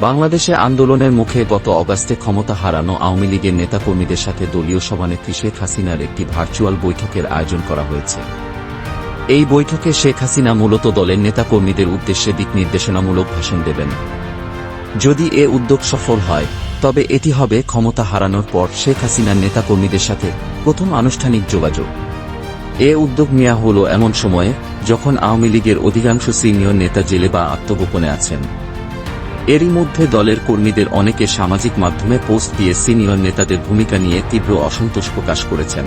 বাংলাদেশে আন্দোলনের মুখে গত অগাস্টে ক্ষমতা হারানো আওয়ামী লীগের নেতাকর্মীদের সাথে দলীয় সভানেত্রী শেখ হাসিনার একটি ভার্চুয়াল বৈঠকের আয়োজন করা হয়েছে। এই বৈঠকে শেখ হাসিনা মূলত দলের নেতাকর্মীদের উদ্দেশ্যে দিক নির্দেশনামূলক ভাষণ দেবেন। যদি এ উদ্যোগ সফল হয়, তবে এটি হবে ক্ষমতা হারানোর পর শেখ হাসিনার নেতাকর্মীদের সাথে প্রথম আনুষ্ঠানিক যোগাযোগ। এ উদ্যোগ নেওয়া হল এমন সময়ে যখন আওয়ামী লীগের অধিকাংশ সিনিয়র নেতা জেলে বা আত্মগোপনে আছেন। এরই মধ্যে দলের কর্মীদের অনেকে সামাজিক মাধ্যমে পোস্ট দিয়ে সিনিয়র নেতাদের ভূমিকা নিয়ে তীব্র অসন্তোষ প্রকাশ করেছেন।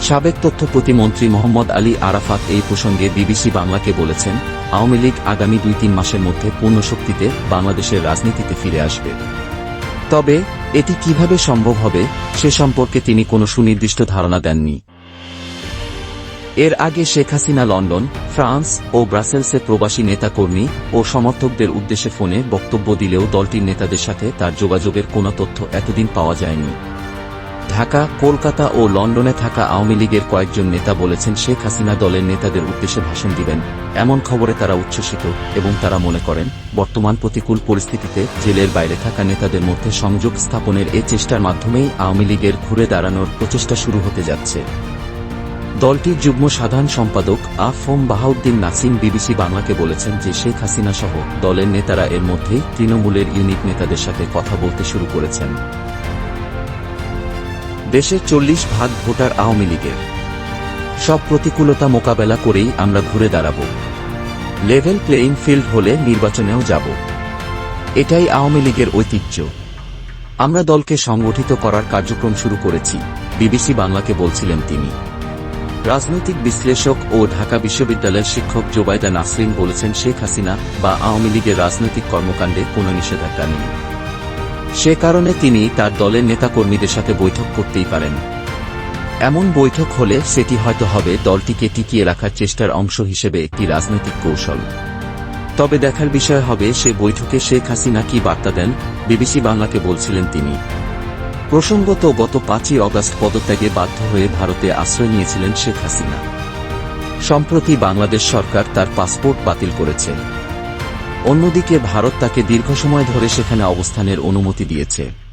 সাবেক তথ্য প্রতিমন্ত্রী মোহাম্মদ আলী আরাফাত এই প্রসঙ্গে বিবিসি বাংলাকে বলেছেন, আওয়ামী লীগ আগামী দুই তিন মাসের মধ্যে পূর্ণ শক্তিতে বাংলাদেশের রাজনীতিতে ফিরে আসবে। তবে, এটি কীভাবে সম্ভব হবে সে সম্পর্কে তিনি কোনো সুনির্দিষ্ট ধারণা দেননি। এর আগে শেখ হাসিনা লন্ডন, ফ্রান্স ও ব্রাসেলসে প্রবাসী নেতাকর্মী ও সমর্থকদের উদ্দেশ্যে ফোনে বক্তব্য দিলেও দলটির নেতাদের সাথে তার যোগাযোগের কোনো তথ্য এতদিন পাওয়া যায়নি। ঢাকা, কলকাতা ও লন্ডনে থাকা আওয়ামী লীগের কয়েকজন নেতা বলেছেন শেখ হাসিনা দলের নেতাদের উদ্দেশ্যে ভাষণ দিবেন। এমন খবরে তারা উচ্ছ্বসিত এবং তারা মনে করেন, বর্তমান প্রতিকূল পরিস্থিতিতে জেলের বাইরে থাকা নেতাদের মধ্যে সংযোগ স্থাপনের এ চেষ্টার মাধ্যমেই আওয়ামী লীগের ঘুরে দাঁড়ানোর প্রচেষ্টা শুরু হতে যাচ্ছে। দলটির যুগ্ম সাধারণ সম্পাদক আফম বাহাউদ্দিন নাসিম বিবিসি বাংলাকে বলেছেন যে শেখ হাসিনা সহ দলের নেতারা এর মধ্যেই তৃণমূলের ইউনিট নেতাদের সাথে কথা বলতে শুরু করেছেন। দেশের চল্লিশ ভাগ ভোটার আওয়ামী লীগের। সব প্রতিকূলতা মোকাবেলা করেই আমরা ঘুরে দাঁড়াব। লেভেল প্লেইং ফিল্ড হলে নির্বাচনেও যাব। এটাই আওয়ামী লীগের ঐতিহ্য। আমরা দলকে সংগঠিত করার কার্যক্রম শুরু করেছি, বিবিসি বাংলাকে বলছিলেন তিনি। রাজনৈতিক বিশ্লেষক ও ঢাকা বিশ্ববিদ্যালয়ের শিক্ষক জোবাইদা নাসরিন বলেছেন শেখ হাসিনা বা আওয়ামী লীগের রাজনৈতিক কর্মকাণ্ডে কোনো নিষেধাজ্ঞা নেই। সে কারণে তিনি তার দলের নেতাকর্মীদের সাথে বৈঠক করতেই পারেন। এমন বৈঠক হলে সেটি হয়তো হবে দলটিকে টিকিয়ে রাখার চেষ্টার অংশ হিসেবে একটি রাজনৈতিক কৌশল। তবে দেখার বিষয় হবে, সে বৈঠকে শেখ হাসিনা কি বার্তা দেন, বিবিসি বাংলাকে বলছিলেন তিনি। প্রসঙ্গত, গত পাঁচই অগাস্ট পদত্যাগে বাধ্য হয়ে ভারতে আশ্রয় নিয়েছিলেন শেখ হাসিনা। সম্প্রতি বাংলাদেশ সরকার তার পাসপোর্ট বাতিল করেছে। অন্যদিকে, ভারত তাকে দীর্ঘ সময় ধরে সেখানে অবস্থানের অনুমতি দিয়েছে।